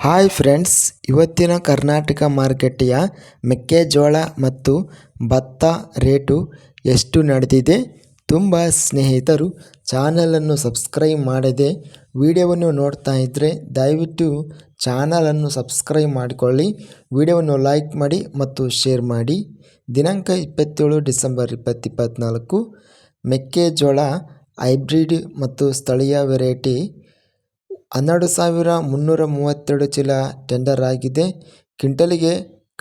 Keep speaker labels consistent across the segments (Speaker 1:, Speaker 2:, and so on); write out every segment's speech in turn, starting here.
Speaker 1: Hi friends, ಇವತ್ತಿನ ಕರ್ನಾಟಕ ಮಾರುಕಟ್ಟೆಯ ಮೆಕ್ಕೆಜೋಳ ಮತ್ತು ಭತ್ತ ರೇಟು ಎಷ್ಟು ನಡೆದಿದೆ? ತುಂಬ ಸ್ನೇಹಿತರು, ಚಾನಲನ್ನು ಸಬ್ಸ್ಕ್ರೈಬ್ ಮಾಡದೆ ವಿಡಿಯೋವನ್ನು ನೋಡ್ತಾ ಇದ್ದರೆ ದಯವಿಟ್ಟು ಚಾನಲನ್ನು ಸಬ್ಸ್ಕ್ರೈಬ್ ಮಾಡಿಕೊಳ್ಳಿ. ವಿಡಿಯೋವನ್ನು ಲೈಕ್ ಮಾಡಿ ಮತ್ತು ಶೇರ್ ಮಾಡಿ. ದಿನಾಂಕ ಇಪ್ಪತ್ತೇಳು ಡಿಸೆಂಬರ್ ಇಪ್ಪತ್ತಿಪ್ಪತ್ತ್ನಾಲ್ಕು ಮೆಕ್ಕೆಜೋಳ ಹೈಬ್ರಿಡ್ ಮತ್ತು ಸ್ಥಳೀಯ ವೆರೈಟಿ ಹನ್ನೆರಡು ಸಾವಿರ ಮುನ್ನೂರ ಮೂವತ್ತೆರಡು ಚೀಲ ಟೆಂಡರ್ ಆಗಿದೆ. ಕ್ವಿಂಟಲಿಗೆ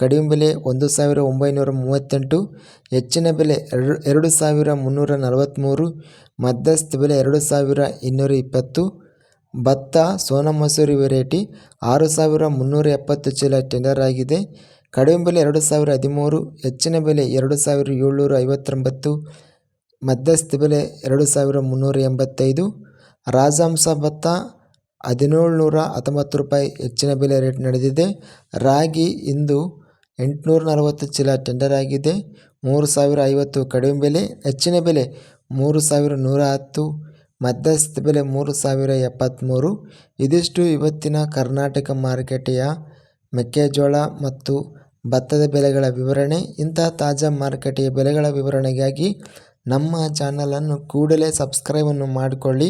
Speaker 1: ಕಡಿಮೆ ಬೆಲೆ ಒಂದು ಸಾವಿರ ಒಂಬೈನೂರ ಮೂವತ್ತೆಂಟು, ಹೆಚ್ಚಿನ ಬೆಲೆ ಎರಡು ಎರಡು ಸಾವಿರ ಮುನ್ನೂರ ನಲವತ್ತ್ಮೂರು ಮಧ್ಯಸ್ಥ ಬೆಲೆ ಎರಡು ಸಾವಿರ ಇನ್ನೂರ ಇಪ್ಪತ್ತು, ಭತ್ತ, ಸೋನಾ ಮಸೂರಿ ವೆರೈಟಿ ಆರು ಸಾವಿರ ಮುನ್ನೂರ ಎಪ್ಪತ್ತು ಚೀಲ ಟೆಂಡರ್ ಆಗಿದೆ. ಕಡಿಮೆ ಬೆಲೆ ಎರಡು ಸಾವಿರ ಹದಿಮೂರು, ಹೆಚ್ಚಿನ ಬೆಲೆ ಎರಡು ಸಾವಿರ ಏಳ್ನೂರ ಐವತ್ತೊಂಬತ್ತು, ಮಧ್ಯಸ್ಥ ಬೆಲೆ ಎರಡು ಸಾವಿರ ಮುನ್ನೂರ ಎಂಬತ್ತೈದು, ರಾಜಹಂಸ ಭತ್ತ ಹದಿನೇಳು ನೂರ ಹತ್ತೊಂಬತ್ತು ರೂಪಾಯಿ ಹೆಚ್ಚಿನ ಬೆಲೆ ರೇಟ್ ನಡೆದಿದೆ. ರಾಗಿ ಇಂದು ಎಂಟುನೂರ ನಲವತ್ತು ಚೀಲ ಟೆಂಡರ್ ಆಗಿದೆ. ಮೂರು ಸಾವಿರ ಐವತ್ತು ಕಡಿಮೆ ಬೆಲೆ, ಹೆಚ್ಚಿನ ಬೆಲೆ ಮೂರು ಸಾವಿರ ನೂರ ಹತ್ತು ಮಧ್ಯಸ್ಥ ಬೆಲೆ ಮೂರು ಸಾವಿರ ಎಪ್ಪತ್ತ್ಮೂರು ಇದಿಷ್ಟು ಇವತ್ತಿನ ಕರ್ನಾಟಕ ಮಾರುಕಟ್ಟೆಯ ಮೆಕ್ಕೆಜೋಳ ಮತ್ತು ಭತ್ತದ ಬೆಲೆಗಳ ವಿವರಣೆ. ಇಂತಹ ತಾಜಾ ಮಾರುಕಟ್ಟೆಯ ಬೆಲೆಗಳ ವಿವರಣೆಗಾಗಿ ನಮ್ಮ ಚಾನಲನ್ನು ಕೂಡಲೇ ಸಬ್ಸ್ಕ್ರೈಬನ್ನು ಮಾಡಿಕೊಳ್ಳಿ.